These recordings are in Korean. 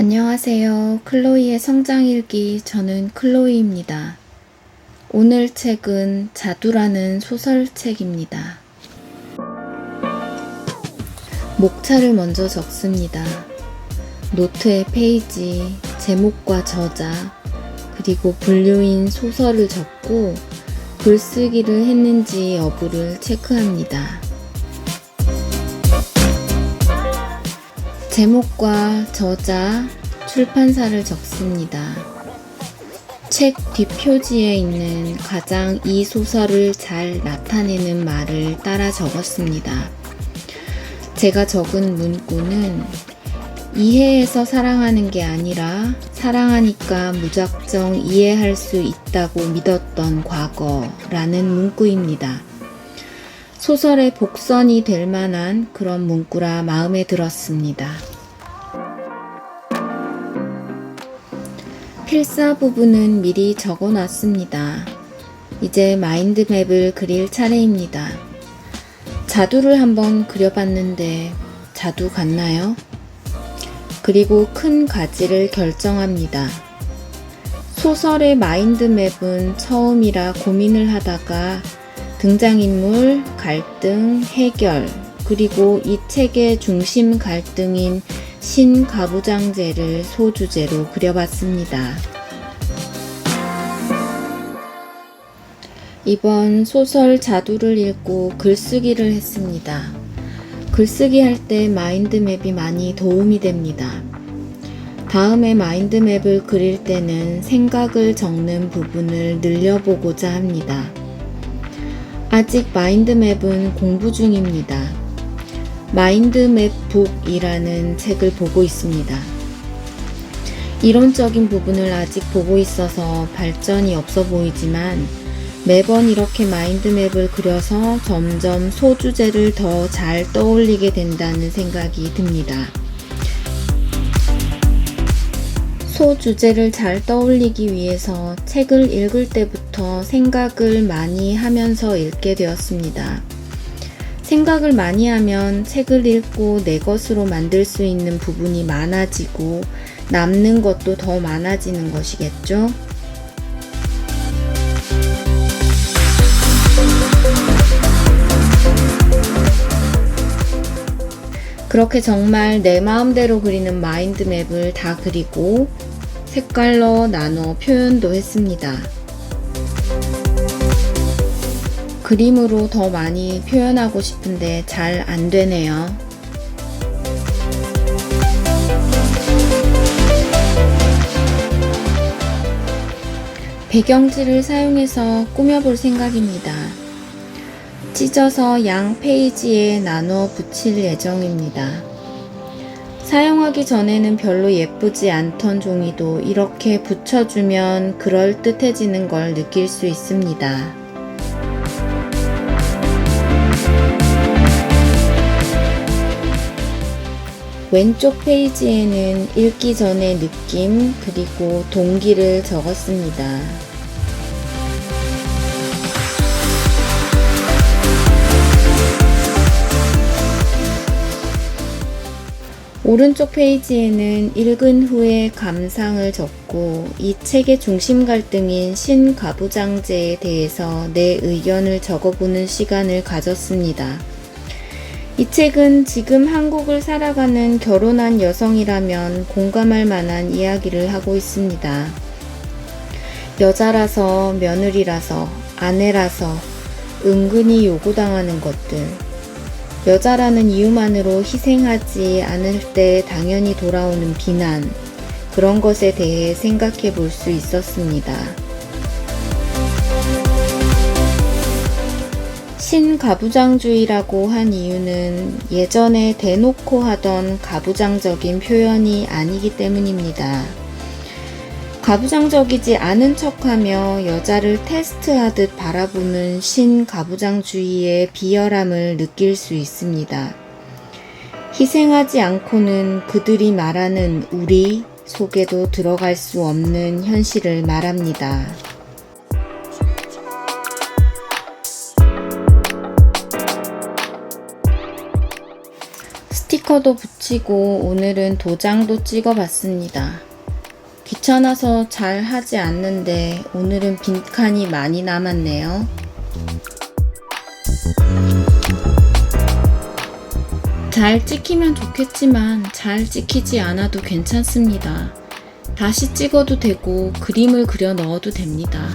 안녕하세요. 클로이의 성장일기 저는 클로이입니다. 오늘 책은 자두라는 소설책입니다. 목차를 먼저 적습니다. 노트에 페이지, 제목과 저자, 그리고 분류인 소설을 적고 글쓰기를 했는지 여부를 체크합니다. 제목과 저자, 출판사를 적습니다. 책 뒷표지에 있는 가장 이 소설을 잘 나타내는 말을 따라 적었습니다. 제가 적은 문구는 이해해서 사랑하는 게 아니라 사랑하니까 무작정 이해할 수 있다고 믿었던 과거라는 문구입니다. 소설의 복선이 될 만한 그런 문구라 마음에 들었습니다. 필사 부분은 미리 적어 놨습니다. 이제 마인드맵을 그릴 차례입니다. 자두를 한번 그려봤는데 자두 같나요? 그리고 큰 가지를 결정합니다. 소설의 마인드맵은 처음이라 고민을 하다가 등장인물, 갈등, 해결, 그리고 이 책의 중심 갈등인 신가부장제를 소주제로 그려봤습니다. 이번 소설 자두를 읽고 글쓰기를 했습니다. 글쓰기 할 때 마인드맵이 많이 도움이 됩니다. 다음에 마인드맵을 그릴 때는 생각을 적는 부분을 늘려보고자 합니다. 아직 마인드맵은 공부 중입니다. 마인드맵 북이라는 책을 보고 있습니다. 이론적인 부분을 아직 보고 있어서 발전이 없어 보이지만 매번 이렇게 마인드맵을 그려서 점점 소주제를 더 잘 떠올리게 된다는 생각이 듭니다. 소주제를 잘 떠올리기 위해서 책을 읽을 때부터 생각을 많이 하면서 읽게 되었습니다. 생각을 많이 하면 책을 읽고 내 것으로 만들 수 있는 부분이 많아지고 남는 것도 더 많아지는 것이겠죠? 그렇게 정말 내 마음대로 그리는 마인드맵을 다 그리고 색깔로 나눠 표현도 했습니다. 그림으로 더 많이 표현하고 싶은데 잘 안 되네요. 배경지를 사용해서 꾸며볼 생각입니다. 찢어서 양 페이지에 나눠 붙일 예정입니다. 사용하기 전에는 별로 예쁘지 않던 종이도 이렇게 붙여주면 그럴듯해지는 걸 느낄 수 있습니다. 왼쪽 페이지에는 읽기 전의 느낌 그리고 동기를 적었습니다. 오른쪽 페이지에는 읽은 후에 감상을 적고 이 책의 중심 갈등인 신가부장제에 대해서 내 의견을 적어보는 시간을 가졌습니다. 이 책은 지금 한국을 살아가는 결혼한 여성이라면 공감할 만한 이야기를 하고 있습니다. 여자라서, 며느리라서, 아내라서 은근히 요구당하는 것들. 여자라는 이유만으로 희생하지 않을 때 당연히 돌아오는 비난. 그런 것에 대해 생각해 볼 수 있었습니다. 신가부장주의라고 한 이유는 예전에 대놓고 하던 가부장적인 표현이 아니기 때문입니다. 가부장적이지 않은 척하며 여자를 테스트하듯 바라보는 신가부장주의의 비열함을 느낄 수 있습니다. 희생하지 않고는 그들이 말하는 우리 속에도 들어갈 수 없는 현실을 말합니다. 스티커도 붙이고 오늘은 도장도 찍어 봤습니다. 귀찮아서 잘 하지 않는데 오늘은 빈칸이 많이 남았네요. 잘 찍히면 좋겠지만 잘 찍히지 않아도 괜찮습니다. 다시 찍어도 되고 그림을 그려 넣어도 됩니다.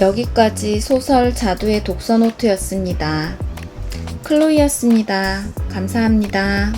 여기까지 소설 자두의 독서 노트였습니다. 클로이였습니다. 감사합니다.